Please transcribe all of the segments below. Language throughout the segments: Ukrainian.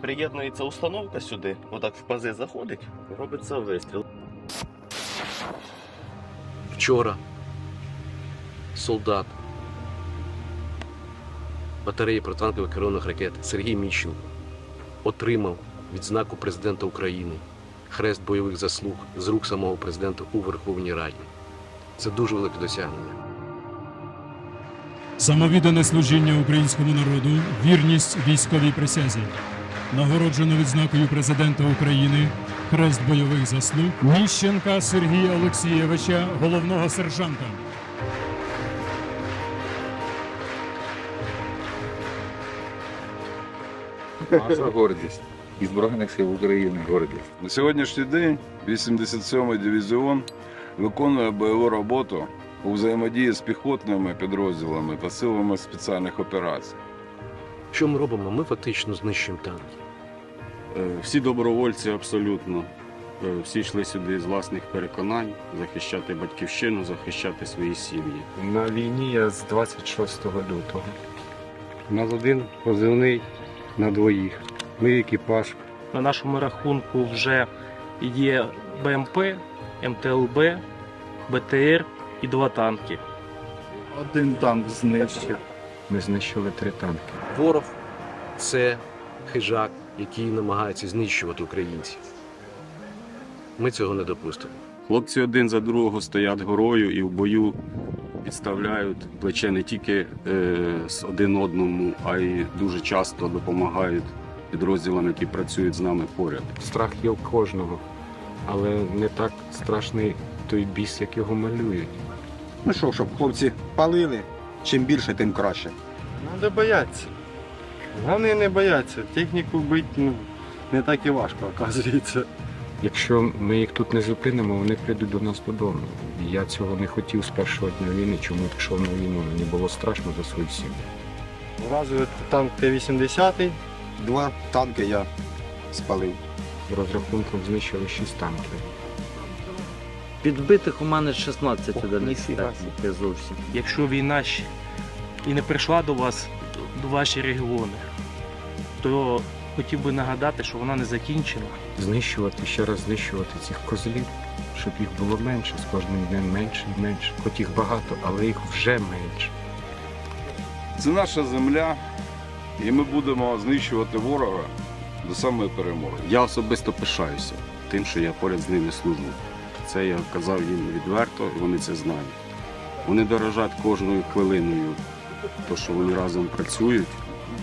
приєднується установка сюди, отак в пази заходить, робиться вистріл. Вчора солдат батареї протитанкових керованих ракет Сергій Міщенко отримав відзнаку президента України хрест бойових заслуг з рук самого президента у Верховній Раді. Це дуже велике досягнення. Самовіддане служіння українському народу, вірність військовій присязі. Нагороджено відзнакою президента України Хрест бойових заслуг Міщенка Сергія Олексійовича, головного сержанта. Наша гордість і Збройних сил України гордість. На сьогоднішній день 87-й дивізіон виконує бойову роботу у взаємодії з піхотними підрозділами та силами спеціальних операцій. Що ми робимо? Ми фактично знищуємо танки. Е, Всі добровольці абсолютно. Е, Всі йшли сюди з власних переконань захищати батьківщину, захищати свої сім'ї. На війні я з 26 лютого. У нас один позивний на двоїх. Ми екіпаж. На нашому рахунку вже є БМП, МТЛБ, БТР і два танки. Один танк знищив. Ми знищили три танки. Ворог це хижак, який намагається знищувати українців. Ми цього не допустимо. Хлопці один за другого стоять горою і в бою підставляють плече не тільки е, з один одному, а й дуже часто допомагають підрозділам, які працюють з нами поряд. Страх є у кожного, але не так страшний той біс, як його малюють. Ну що, щоб хлопці палили, чим більше, тим краще. Треба боятися. Головне не бояться. Техніку бити ну, не так і важко, оказується. Якщо ми їх тут не зупинимо, вони прийдуть до нас додому. І я цього не хотів з першого дня війни, чому пішов на війну. Мені було страшно за свою сім'ю. Вразили танк Т-80, Два танки я спалив. З розрахунком знищили шість танків. Підбитих у мене 16 одиниць техніки зовсім. Якщо війна ще і не прийшла до вас, ваші регіони, то хотів би нагадати, що вона не закінчена. Знищувати, ще раз знищувати цих козлів, щоб їх було менше, з кожним днем менше і менше. Хоч їх багато, але їх вже менше. Це наша земля, і ми будемо знищувати ворога до самої перемоги. Я особисто пишаюся тим, що я поряд з ними служу. Це я казав їм відверто, і вони це знають. Вони дорожать кожною хвилиною, то що вони разом працюють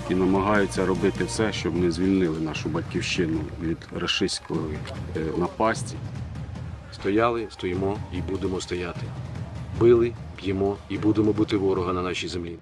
і намагаються робити все, щоб ми звільнили нашу батьківщину від рашистської е, напасті. Стояли, стоїмо і будемо стояти. Били, б'ємо і будемо бути ворога на нашій землі.